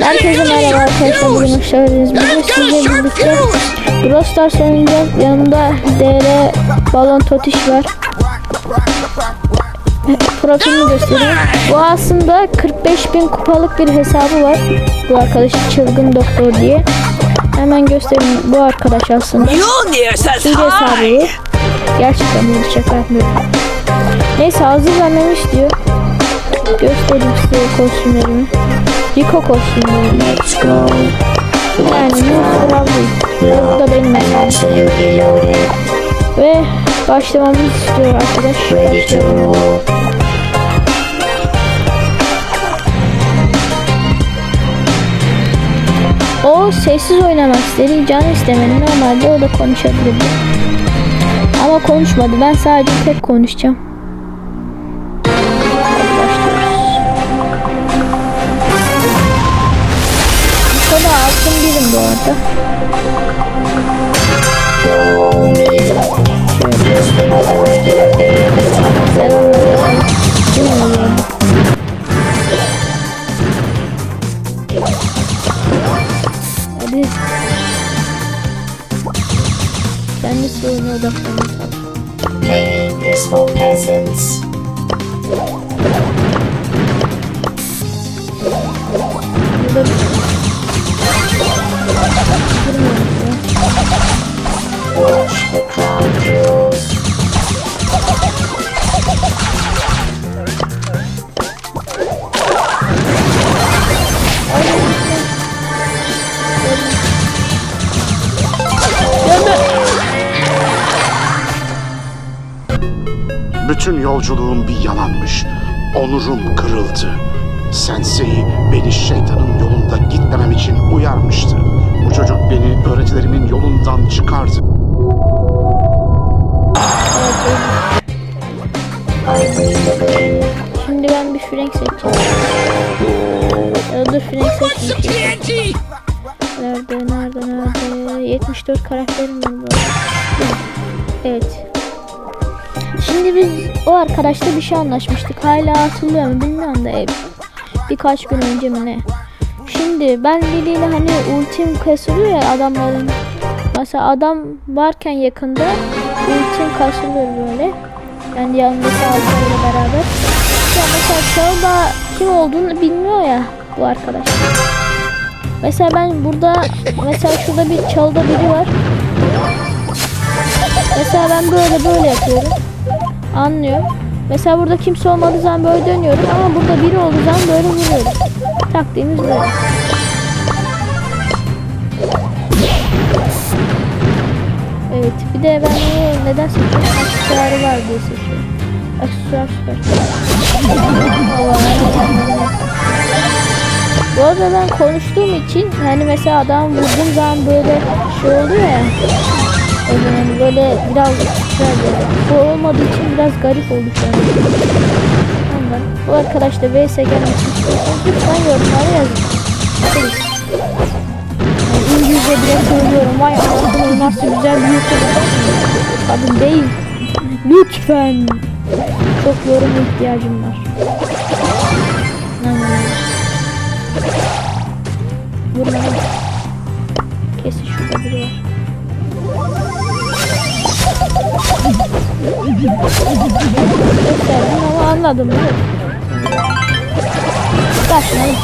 Herkese merhaba arkadaşlar. Bugün hoş geldiniz. Bugün sizle birlikte Brawl Stars oynayacağız. Yanımda DR Balon Totiş var. Profilini göstereyim. Bu aslında 45 bin kupalık bir hesabı var. Bu arkadaş çılgın doktor diye. Hemen göstereyim. Bu arkadaş aslında. İyi hesabı. Gerçekten bunu şaka yapmıyorum. Neyse hazır vermemi istiyor. Göstereyim size kostümlerimi. Rico kostümlerimi. Let's go. Yani. Bu da benim loaded. Ve başlamamızı istiyor arkadaş. Başlayalım. O sessiz oynamak istedi. Can istemedi. Normalde o da konuşabilirdi. Ama konuşmadı. Ben sadece tek konuşacağım. Altın birim bu arada. Selamünaleyküm. Bilmiyorum. Hadi. Kendisi oyuna odaklanın. Playing is for peasants. Burada Girmiyorum Bütün yolculuğum bir yalanmış. Onurum kırıldı. Sensei beni şeytanın yolunda gitmemem için uyarmıştı. Bu çocuk beni öğretilerimin yolundan çıkardı. Şimdi ben bir Frank seçeceğim. Ya dur Frank seçmeyeceğim. Nerede nerede nerede? 74 karakterim var bu. Evet. Şimdi biz o arkadaşla bir şey anlaşmıştık. Hala hatırlıyor mu bilmiyorum da e, birkaç gün önce mi ne? Şimdi ben Lili ile hani ultim kasılıyor ya adamların. Mesela adam varken yakında ultim kasılıyor böyle. Yani yanındaki adamlarla beraber. Ya mesela çalda kim olduğunu bilmiyor ya bu arkadaş. Mesela ben burada mesela şurada bir çalda biri var. Mesela ben böyle böyle yapıyorum. Anlıyor. Mesela burada kimse olmadığı zaman böyle dönüyorum ama burada biri olduğu zaman böyle vuruyorum. Taktiğimiz böyle. Evet bir de ben onu neden seçiyorum? Aksesuarı var diye seçiyorum. Aksesuar. Bu arada ben konuştuğum için hani mesela adam vurduğum zaman böyle şey oluyor ya. Zaman böyle biraz böyle. Bu olmadığı için biraz garip oldu şu an. Bu arkadaş da VS gelmek istiyorsanız lütfen yorumlara yazın. Please. İngilizce bile söylüyorum. Vay anasını nasıl güzel bir YouTuber. Kadın değil. Lütfen. Çok yorum ihtiyacım var. Vurma. Kesin şurada biri var. Gösterdim ama anladım? Kaçmayın.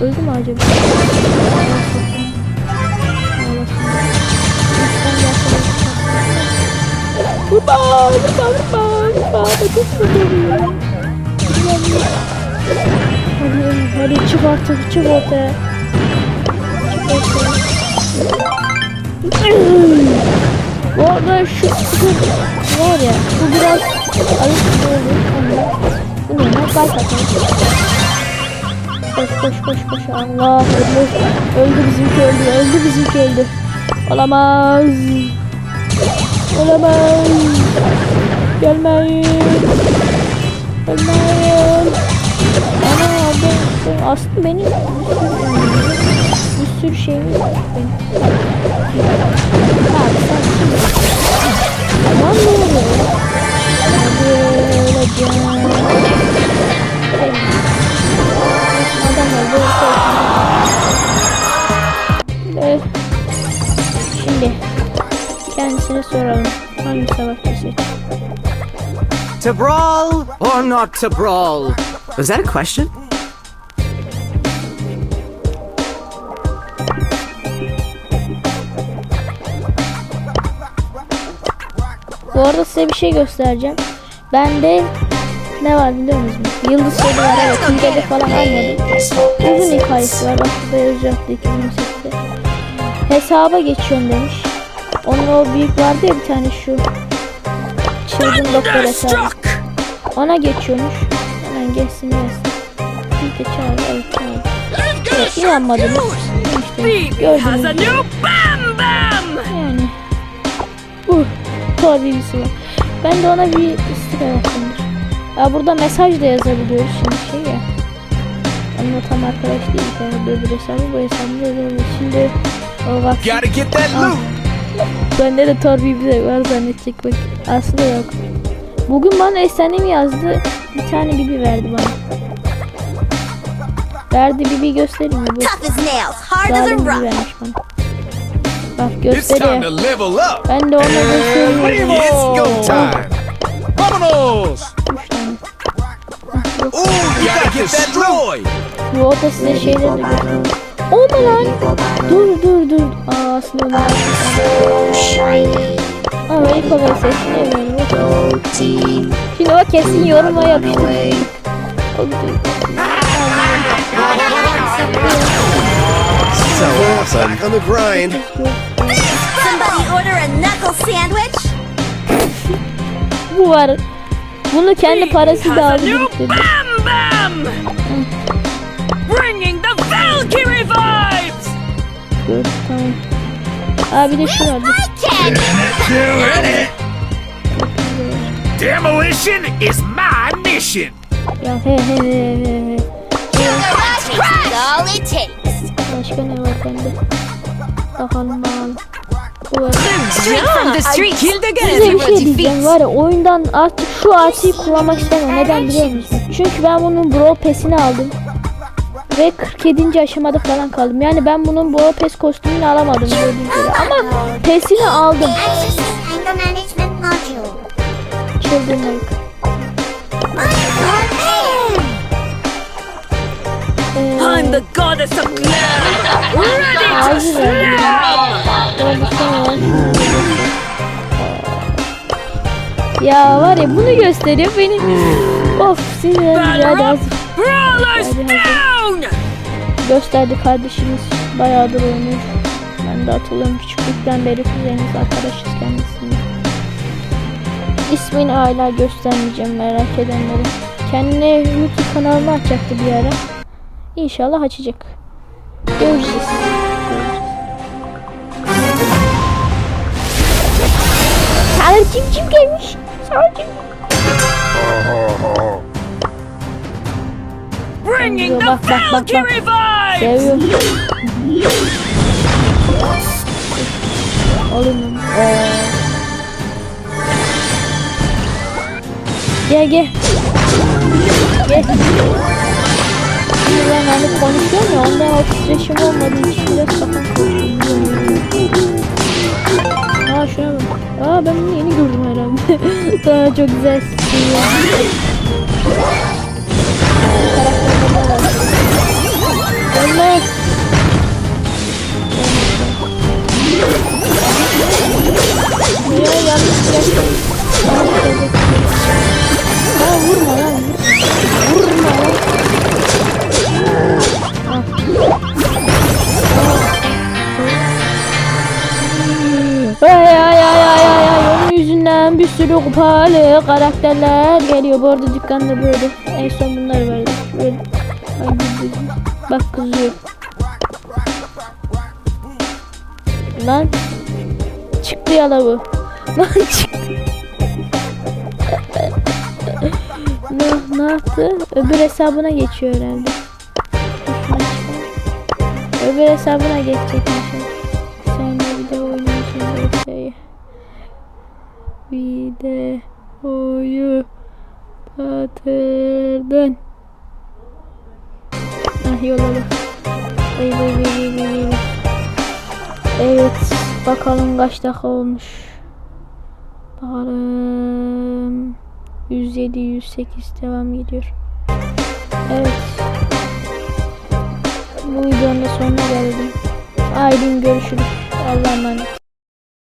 Öldü mü acaba? Vurma, vurma, vurma, vurma. Bakın vuruyorum. Hadi, hadi çık artık, çık ortaya. Çık ortaya. Bu arada şu kız var ya, bu biraz ayıp oldu. Bu ne? Kalp atalım. Koş koş koş koş. Allah öldü. Öldü bizimki öldü. Öldü bizimki öldü. Olamaz. Olamaz. Gelmeyin. Gelmeyin. Ana ben, ben aslında benim bir sürü şey var benim. Abi sen kim? Lan ne oluyor? Hadi öleceğim. Adamlar böyle korkuyor. Evet. Şimdi kendisine soralım. Hangi savaşçısı? To brawl or not to brawl? Was that a question? Arada size bir şey göstereceğim. Bende ne var biliyor musunuz? Yıldız sonu var evet. Hilede falan almadım. Uzun hikayesi var. Bak burada yazacaktı 2018'de. Hesaba geçiyorum demiş. Onun o büyük vardı ya bir tane şu. Çılgın doktor hesabı. Ona geçiyormuş. Hemen geçsin gelsin. Bir de çağır. Evet çağır. Evet inanmadınız. İşte gördünüz. Thor bilgisi var. Ben de ona bir istika yaptımdır. Ya burada mesaj da yazabiliyoruz şimdi şey ya. Tam arkadaş değil yani öbür hesabı bu hesabı öyle. Şimdi o bak Gotta get that loot. bende de Thor bilgisi var zannedecek bak. Aslında yok. Bugün bana efsanem yazdı. Bir tane bibi verdi bana. Verdi bibi göstereyim mi? Bu Tough as nails, hard as a rock. Bak It's time gösteriyor. to level up. Ben de ona gösteriyorum. It's go time. Vámonos! Üç tane. Ooh, you got destroyed. Bu o da size şeyleri de gösteriyor. Olma lan. Dur dur dur. Aa aslında shiny. Ama ilk olarak. Team Şimdi o kesin yoruma yapıştır. away. O dur. So. On the grind. Sandwich? Bu var. Bunu kendi parası da aldı biriktirdi. Bam Bam! Bringing the Valkyrie vibes! Dur tamam. Aa bir de şu var. Demolition is my mission. Ya he he he he he. Rush crush! all it takes. Başka ne var bende? Bakalım Size bir şey diyeceğim var ya oyundan artık şu artıyı kullanmak istemiyorum. Neden biliyor musun? Çünkü ben bunun Brawl Pass'ini aldım. Ve 47. aşamada falan kaldım. Yani ben bunun Brawl Pass kostümünü alamadım gördüğünüz gibi. Ama Pass'ini aldım. Access I'm the goddess of glam! Ready to slam! Ya var ya bunu gösteriyor beni. of sinirlendim hadi Hadi! Gösterdi kardeşimiz bayağıdır oynuyor. Ben de hatırlıyorum küçüklükten beri kuzeniz arkadaşız kendisini. İsmini hala göstermeyeceğim merak edenlere. Kendine YouTube kanalını açacaktı bir ara. İnşallah açacak. Göreceğiz. Sarı cimcim gelmiş. Sarı cim. Bringing the. Valkyrie vibes! Seviyorum. Oğlum. Gel gel. Gel. Hani konuşuyorum ya ondan o titreşim olmadığı için biraz kafam karışıyor. Aa şuna bak. Aa ben bunu yeni gördüm herhalde. Daha çok güzel siliyor. Karakterler var. Allah. Bir sürü kupalı karakterler geliyor. Bu arada dükkanda böyle en son bunlar vardı. Böyle. Bak kızıyor. Lan çıktı yala bu. Lan çıktı. ne, ne yaptı? Öbür hesabına geçiyor herhalde. Öbür hesabına geçecekmiş. Sen Bir de oyu batırdın. Ah yolladı. Vay vay vay vay vay vay. Evet bakalım kaç dakika olmuş. Bakalım. 107 108 devam ediyor. Evet. Bu videonun sonuna geldim. Aydın görüşürüz. Allah'a emanet.